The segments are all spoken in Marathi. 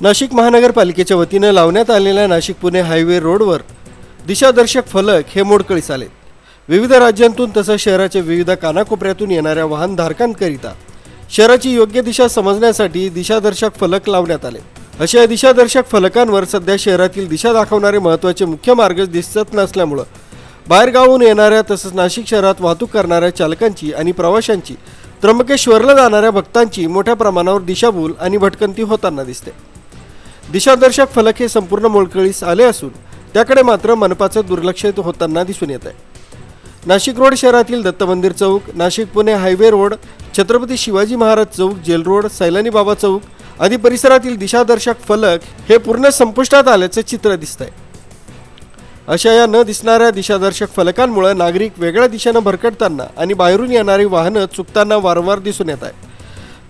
नाशिक महानगरपालिकेच्या वतीनं लावण्यात आलेल्या नाशिक पुणे हायवे रोडवर दिशादर्शक फलक हे मोडकळीस आले. विविध राज्यांतून तसंच शहराच्या विविध कानाकोपऱ्यातून येणाऱ्या वाहनधारकांकरिता शहराची योग्य दिशा समजण्यासाठी दिशादर्शक फलक लावण्यात आले. अशा दिशादर्शक फलकांवर सध्या शहरातील दिशा दाखवणारे महत्त्वाचे मुख्य मार्ग दिसत नसल्यामुळं बाहेरगावून येणाऱ्या तसंच नाशिक शहरात वाहतूक करणाऱ्या चालकांची आणि प्रवाशांची त्र्यंबकेश्वरला जाणाऱ्या भक्तांची मोठ्या प्रमाणावर दिशाभूल आणि भटकंती होताना दिसते. दिशादर्शक फलक हे संपूर्ण मोळकळीस आले असून त्याकडे मात्र मनपाचं दुर्लक्ष होताना दिसून येत आहे नाशिक रोड शहरातील Datta Mandir Chowk Nashik Pune highway road Chhatrapati Shivaji Maharaj Chowk jail road Sailani Baba Chowk आदी परिसरातील दिशादर्शक फलक हे पूर्ण संपुष्टात आल्याचं चित्र दिसत आहे अशा या न दिसणाऱ्या दिशादर्शक फलकांमुळे नागरिक वेगळ्या दिशेनं भरकटताना आणि बाहेरून येणारी वाहनं चुकताना वारंवार दिसून येत आहे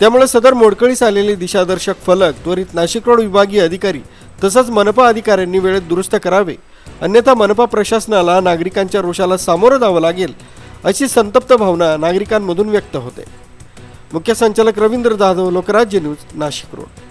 त्यामुळे सदर मोडकळीस आलेले दिशादर्शक फलक त्वरित नाशिक रोड विभागीय अधिकारी तसंच मनपा अधिकाऱ्यांनी वेळेत दुरुस्त करावे. अन्यथा मनपा प्रशासनाला नागरिकांच्या रोषाला सामोरं जावं लागेल अशी संतप्त भावना नागरिकांमधून व्यक्त होते. मुख्य संचालक रवींद्र जाधव लोकराज्य न्यूज नाशिक रोड.